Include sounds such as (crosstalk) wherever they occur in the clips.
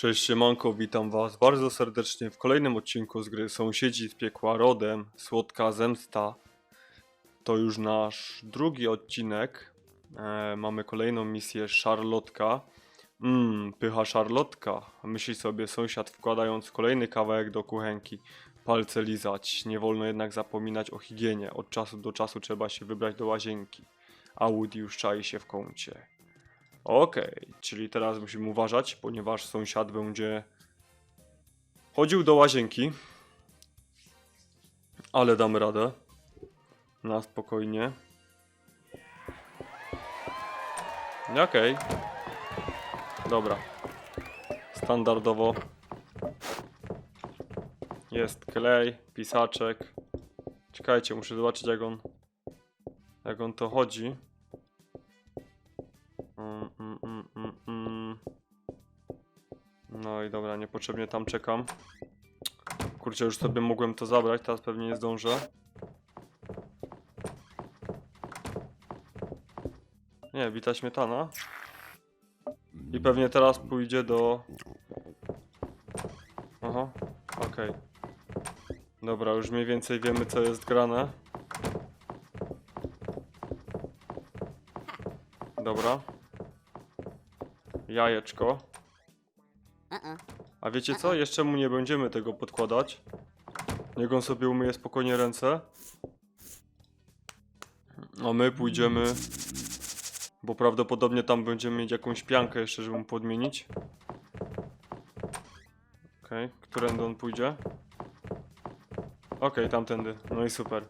Cześć siemanko, witam was bardzo serdecznie w kolejnym odcinku z gry Sąsiedzi z piekła rodem Słodka Zemsta. To już nasz drugi odcinek. E, mamy kolejną misję Szarlotka. Mmm, pycha Szarlotka. Myśli sobie sąsiad wkładając kolejny kawałek do kuchenki. Palce lizać. Nie wolno jednak zapominać o higienie. Od czasu do czasu trzeba się wybrać do łazienki. A Woody już czai się w kącie. Okej, czyli teraz musimy uważać, ponieważ sąsiad będzie chodził do łazienki. Ale damy radę. Na spokojnie. Okej. Dobra. Standardowo. Jest klej, pisaczek. Czekajcie, muszę zobaczyć jak on jak on to chodzi. Mm, mm, mm, mm, mm. No i dobra, niepotrzebnie tam czekam. Kurczę, już sobie mogłem to zabrać, teraz pewnie nie zdążę. Nie, wita śmietana. I pewnie teraz pójdzie do... Aha, okej. Dobra, już mniej więcej wiemy co jest grane. Dobra. Jajeczko. A wiecie co? Jeszcze mu nie będziemy tego podkładać. Niech on sobie umyje spokojnie ręce. A my pójdziemy. Bo prawdopodobnie tam będziemy mieć jakąś piankę jeszcze, żeby mu podmienić. Okej, okay. którędy on pójdzie? Okej, tamtędy. No i super.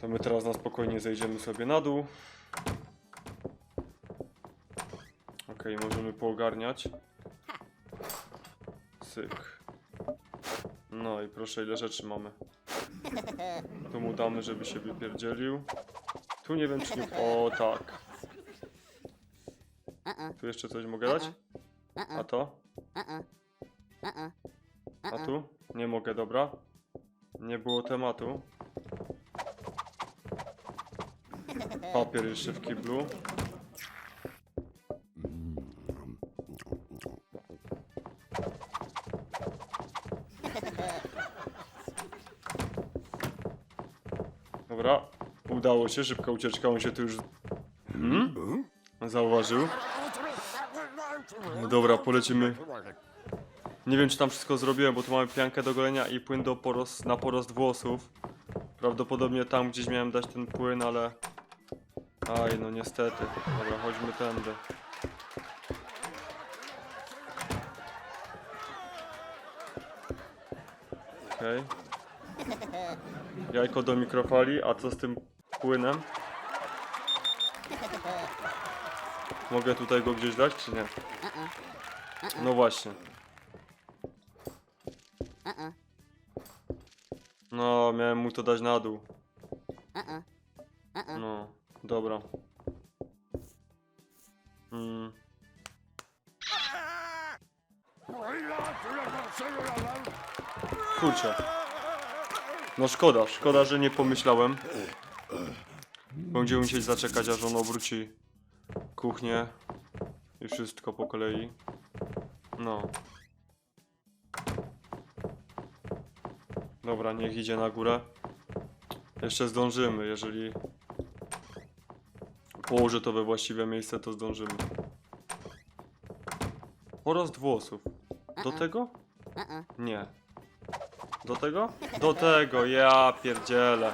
To my teraz na spokojnie zejdziemy sobie na dół. Okej, możemy poogarniać. Syk. No i proszę, ile rzeczy mamy. Tu mu damy, żeby się wypierdzielił. Tu nie wiem, czy nie... O, tak. Tu jeszcze coś mogę dać? A to? A tu? Nie mogę, dobra. Nie było tematu. Papier jeszcze w kiblu. Dobra, udało się, szybka ucieczka, on się tu już... Hmm? Zauważył. No dobra, polecimy. Nie wiem, czy tam wszystko zrobiłem, bo tu mamy piankę do golenia i płyn do porost, na porost włosów. Prawdopodobnie tam gdzieś miałem dać ten płyn, ale... Aj, no niestety. Dobra, chodźmy tędy. Okej. Jajko do mikrofali, a co z tym płynem? Mogę tutaj go gdzieś dać, czy nie? No właśnie. No, miałem mu to dać na dół. No, dobra. Mm. Kurczę. No szkoda, szkoda, że nie pomyślałem. Będziemy musieć zaczekać, aż on obróci kuchnię i wszystko po kolei. No. Dobra, niech idzie na górę. Jeszcze zdążymy, jeżeli położę to we właściwe miejsce, to zdążymy. Porost włosów. Do tego? Nie. Do tego? Do tego, ja pierdzielę.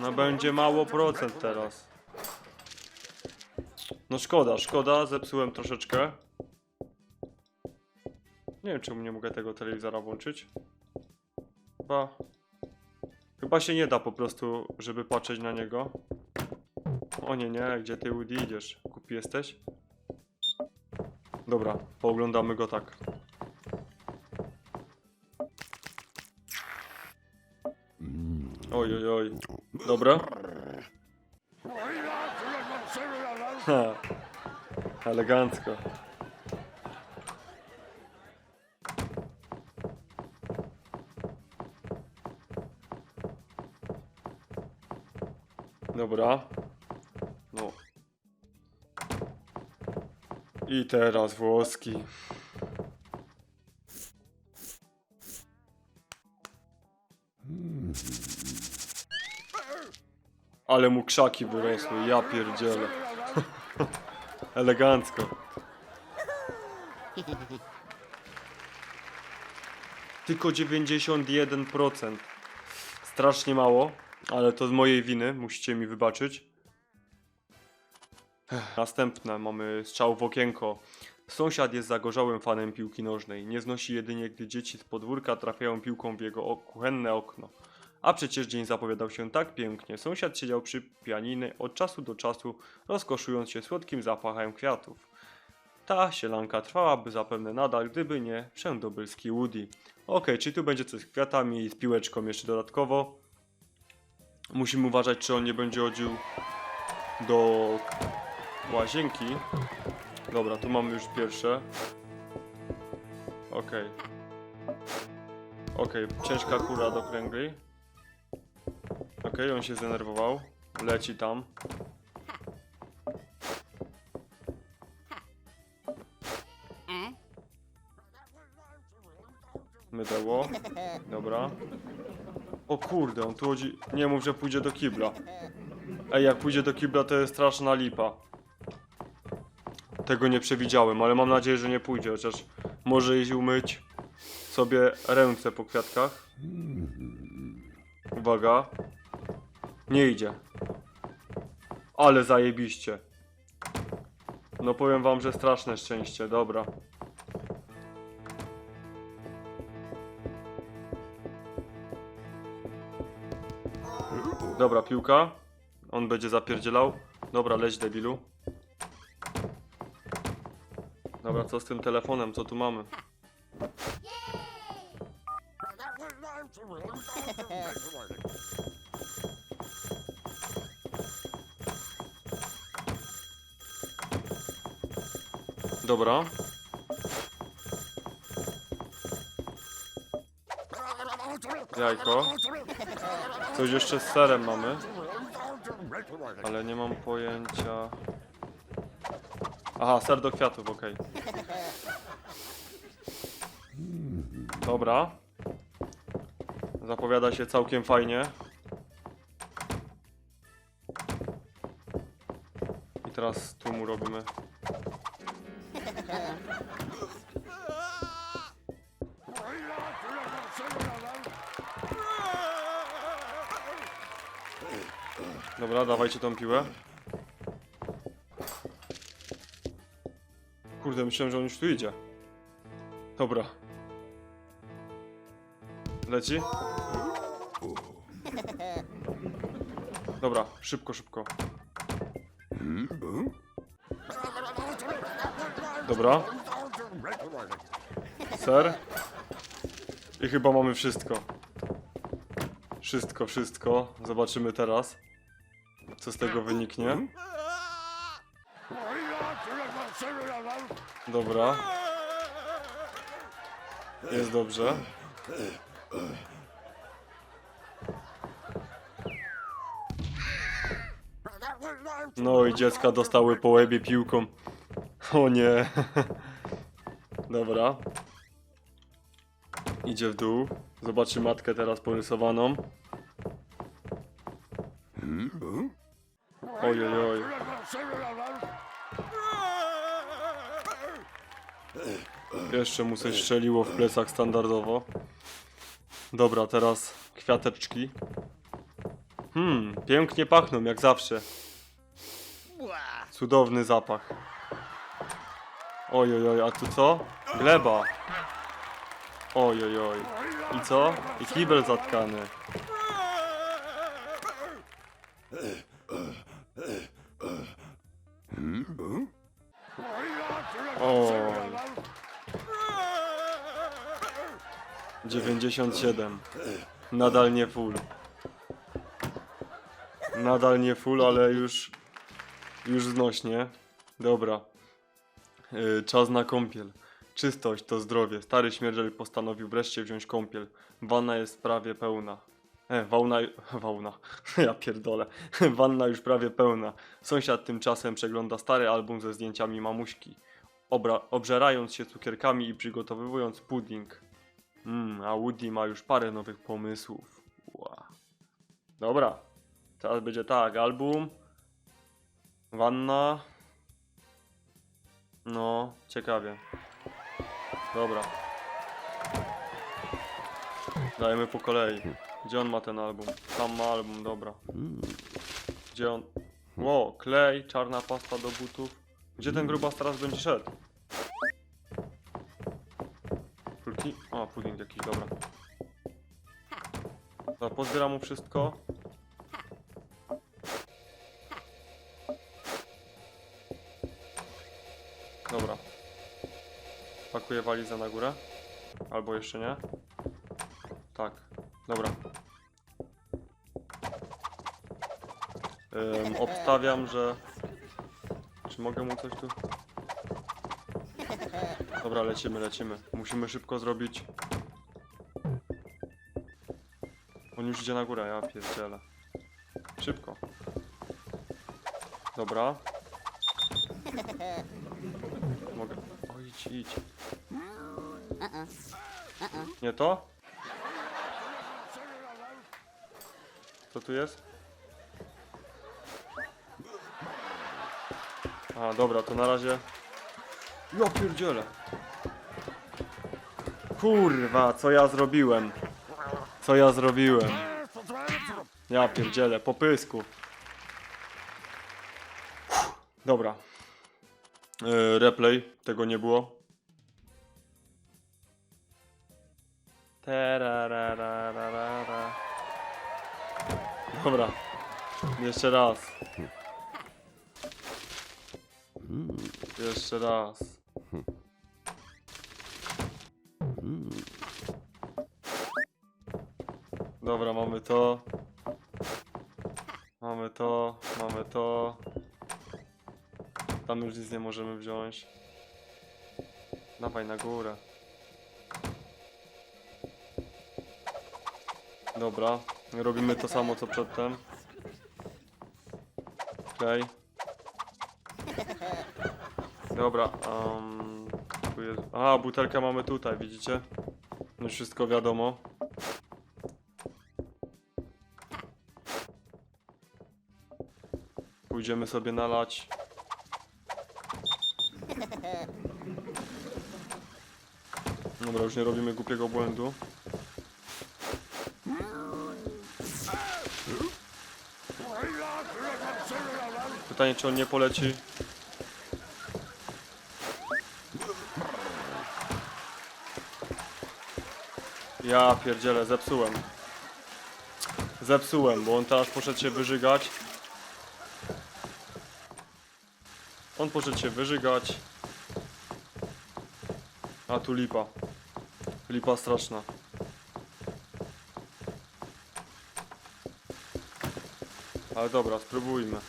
No będzie mało procent teraz. No szkoda, szkoda, zepsułem troszeczkę. Nie wiem, czemu nie mogę tego telewizora włączyć. Chyba... Chyba się nie da po prostu, żeby patrzeć na niego. O nie, nie, gdzie ty Woody idziesz? Kupi jesteś? Dobra, pooglądamy go tak. Oj, oj, oj. Dobra. Ha. Elegancko. Dobra. No. I teraz włoski. Ale mu krzaki wyrosły, ja pierdzielę. (laughs) Elegancko. Tylko 91%. Strasznie mało, ale to z mojej winy, musicie mi wybaczyć. Następne mamy strzał w okienko. Sąsiad jest zagorzałym fanem piłki nożnej. Nie znosi jedynie, gdy dzieci z podwórka trafiają piłką w jego kuchenne okno. A przecież dzień zapowiadał się tak pięknie. Sąsiad siedział przy pianiny od czasu do czasu, rozkoszując się słodkim zapachem kwiatów. Ta sielanka trwałaby zapewne nadal, gdyby nie wszędobylski Woody. Okej, czyli tu będzie coś z kwiatami i z piłeczką jeszcze dodatkowo. Musimy uważać, czy on nie będzie chodził do łazienki. Dobra, tu mamy już pierwsze. Okej. Okej, ciężka kura do kręgli. Okej, on się zdenerwował. Leci tam. Mydło. Dobra. O kurde, on tu chodzi... Nie mów, że pójdzie do kibla. Ej, jak pójdzie do kibla, to jest straszna lipa. Tego nie przewidziałem, ale mam nadzieję, że nie pójdzie, chociaż może iść umyć sobie ręce po kwiatkach. Uwaga. Nie idzie. Ale zajebiście. No powiem wam, że straszne szczęście, dobra. Dobra, piłka. On będzie zapierdzielał. Dobra, leć debilu. Dobra, co z tym telefonem? Co tu mamy? Dobra. Jajko. Coś jeszcze z serem mamy, ale nie mam pojęcia. Aha, ser do kwiatów, okej. Dobra. Zapowiada się całkiem fajnie. I teraz Dobra, dawajcie tą piłę. Kurde, myślałem, że on już tu idzie. Dobra. Leci? Dobra, szybko, szybko. Dobra. Ser. I chyba mamy wszystko. Wszystko, wszystko. Zobaczymy teraz, co z tego wyniknie. Dobra. Jest dobrze. No i dziecka dostały po łebie piłką. O nie. Dobra. Idzie w dół. Zobaczy matkę teraz porysowaną. Oj, oj, oj. Jeszcze mu coś strzeliło w plecach standardowo. Dobra, teraz kwiateczki. Hmm, pięknie pachną jak zawsze. Cudowny zapach. Oj, oj, oj, a tu co? Gleba. Oj, oj, oj. I co? I kibel zatkany. Oj. 97. Nadal nie full. Nadal nie full, ale już już znośnie. Dobra. Yy, czas na kąpiel. Czystość to zdrowie. Stary śmierdziel postanowił wreszcie wziąć kąpiel. Wanna jest prawie pełna. E, wauna, (laughs) wauna, (laughs) ja pierdolę. (laughs) Wanna już prawie pełna. Sąsiad tymczasem przegląda stary album ze zdjęciami mamuśki. Obżerając się cukierkami i przygotowując pudding. Mmm, a Woody ma już parę nowych pomysłów. Dobra, teraz będzie tak, album, wanna. No, ciekawie. Dobra. Dajemy po kolei. Gdzie on ma ten album? Tam ma album, dobra. Gdzie on? Ło, klej, czarna pasta do butów. Gdzie ten grubas teraz będzie szedł? Kulki? O, pudding jakiś, dobra. Dobra, pozbieram mu wszystko. Dobra. Pakuję walizę na górę. Albo jeszcze nie. Tak. Dobra. Obstawiam, że... Czy mogę mu coś tu... Dobra, lecimy, lecimy. Musimy szybko zrobić... On już idzie na górę, ja pierdzielę. Szybko. Dobra. Mogę... O, idź, idź. Nie to? Co tu jest? A, dobra, to na razie... Ja pierdzielę. Kurwa, co ja zrobiłem? Co ja zrobiłem? Ja pierdzielę, po pysku. Dobra. Yy, replay, tego nie było. Dobra. Jeszcze raz. Jeszcze raz. Dobra, mamy to. Mamy to, mamy to. Tam już nic nie możemy wziąć. Dawaj na górę. Dobra, robimy to samo co przedtem. Okej. Dobra, um, tu jest... A, butelkę mamy tutaj, widzicie? Już wszystko wiadomo. Pójdziemy sobie nalać. Dobra, już nie robimy głupiego błędu. Pytanie, czy on nie poleci? Ja pierdzielę, zepsułem. Zepsułem, bo on teraz poszedł się wyżygać. On poszedł się wyżygać. A tu lipa. Lipa straszna. Ale dobra, spróbujmy.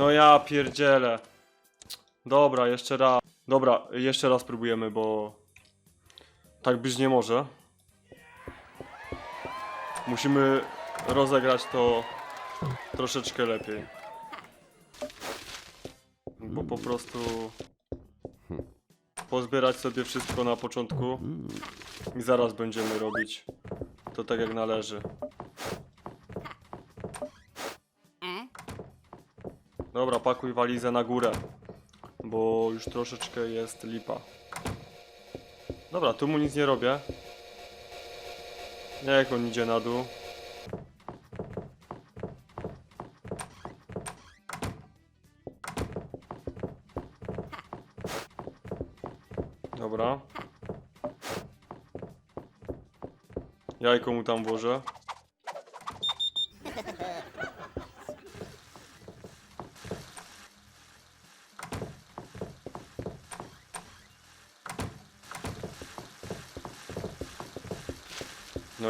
No ja pierdzielę. Dobra, jeszcze raz. Dobra, jeszcze raz próbujemy, bo tak być nie może. Musimy rozegrać to troszeczkę lepiej. Bo po prostu pozbierać sobie wszystko na początku i zaraz będziemy robić to tak jak należy. Dobra, pakuj walizę na górę, bo już troszeczkę jest lipa. Dobra, tu mu nic nie robię. Jak on idzie na dół? Dobra. Jajko mu tam włożę.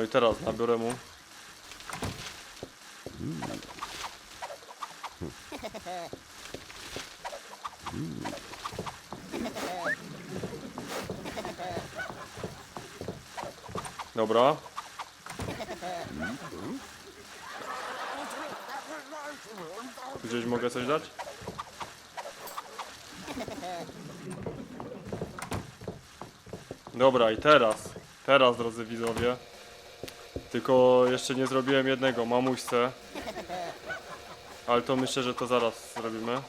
No i teraz nabiorę mu. Dobra. Gdzieś mogę coś dać? Dobra, i teraz, teraz drodzy widzowie, tylko jeszcze nie zrobiłem jednego, mamuśce, ale to myślę, że to zaraz zrobimy.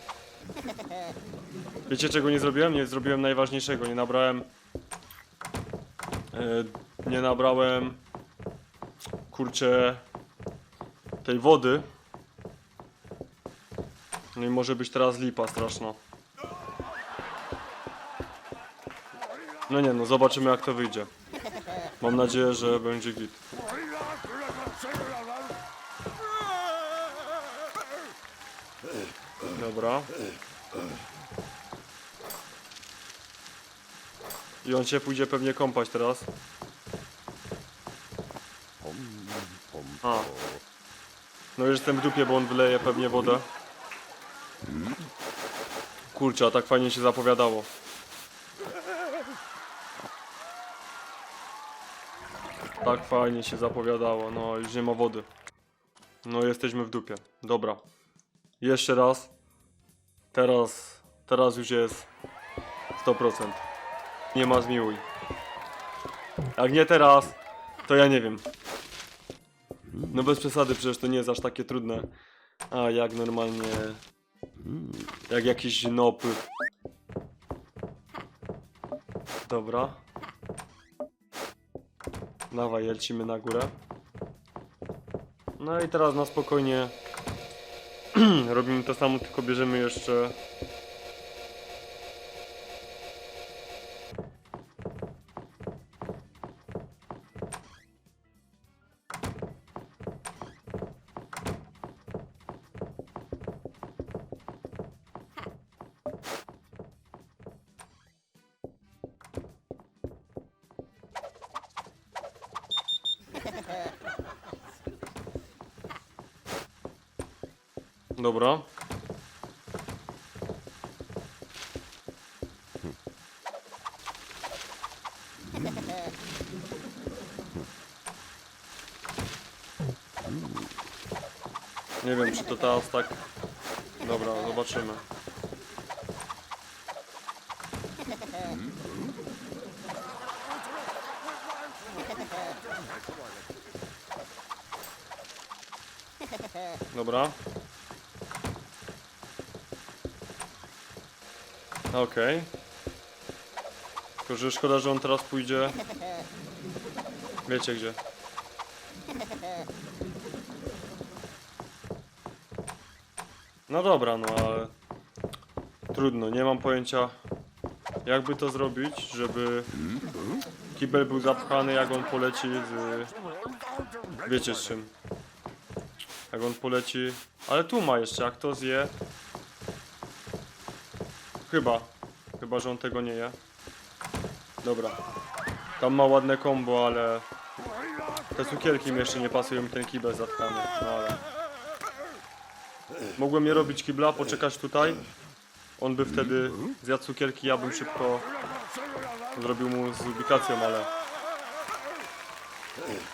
Wiecie czego nie zrobiłem? Nie zrobiłem najważniejszego, nie nabrałem, e, nie nabrałem, kurczę, tej wody. No i może być teraz lipa straszna. No nie no, zobaczymy jak to wyjdzie. Mam nadzieję, że będzie git. Dobra. I on się pójdzie pewnie kąpać teraz. A. No już jestem w dupie, bo on wyleje pewnie wodę. Kurczę, a tak fajnie się zapowiadało. Tak fajnie się zapowiadało, no już nie ma wody. No jesteśmy w dupie. Dobra. Jeszcze raz. Teraz, teraz już jest 100%. Nie ma zmiłuj. Jak nie teraz, to ja nie wiem. No bez przesady, przecież to nie jest aż takie trudne. A jak normalnie... Jak jakiś nop. Dobra. Dawaj, lecimy na górę. No i teraz na spokojnie (clears throat) robimy to samo, tylko bierzemy jeszcze Nie wiem, czy to teraz tak... Dobra, zobaczymy. Dobra. Okej. Tylko, że szkoda, że on teraz pójdzie... Wiecie gdzie. No dobra, no ale... Trudno, nie mam pojęcia jakby to zrobić, żeby kibel był zapchany jak on poleci z... Wiecie z czym. Jak on poleci... Ale tu ma jeszcze, jak to zje... Chyba. Chyba, że on tego nie je. Dobra. Tam ma ładne kombo, ale... Te cukierki mi jeszcze nie pasują mi ten kibel zatkany. No ale... Mogłem je robić kibla, poczekać tutaj. On by wtedy zjadł cukierki, ja bym szybko zrobił mu z ubikacją, ale...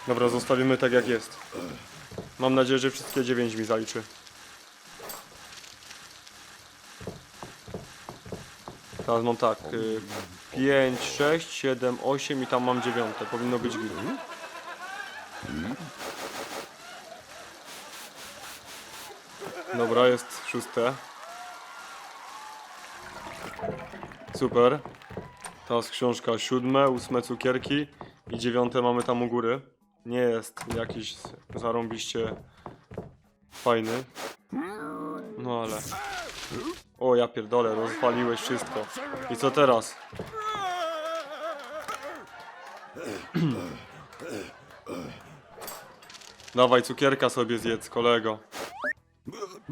Dobra, zostawimy tak jak jest. Mam nadzieję, że wszystkie 9 mi zaliczy. Teraz mam tak, y, 5, 6, 7, 8 i tam mam dziewiąte. Powinno być git. Dobra, jest szóste. Super. Teraz książka siódme, ósme cukierki i dziewiąte mamy tam u góry. Nie jest jakiś zarąbiście fajny. No ale... O ja pierdolę, rozwaliłeś wszystko. I co teraz? Dawaj cukierka sobie zjedz, kolego.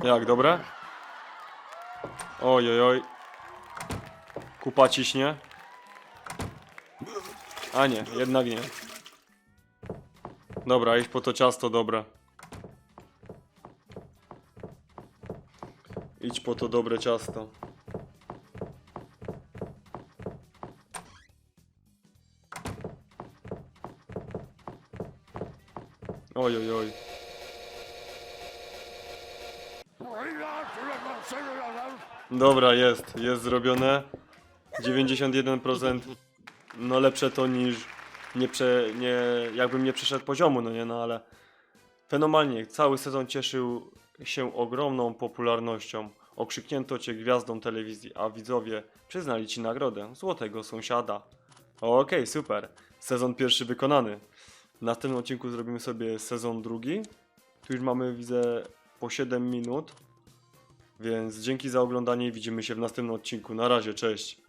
Jak, dobre? Oj, oj, oj. Kupa ciśnie. A nie, jednak nie. Dobra, iść po to ciasto, dobre. Idź po to dobre ciasto. Oj, oj, oj. Dobra, jest, jest zrobione. 91%. No lepsze to niż nie, prze, nie jakbym nie przeszedł poziomu, no nie, no ale fenomenalnie. Cały sezon cieszył się ogromną popularnością. Okrzyknięto cię gwiazdą telewizji, a widzowie przyznali ci nagrodę złotego sąsiada. Okej, super. Sezon pierwszy wykonany. W następnym odcinku zrobimy sobie sezon drugi. Tu już mamy, widzę, po 7 minut. Więc dzięki za oglądanie i widzimy się w następnym odcinku. Na razie, cześć.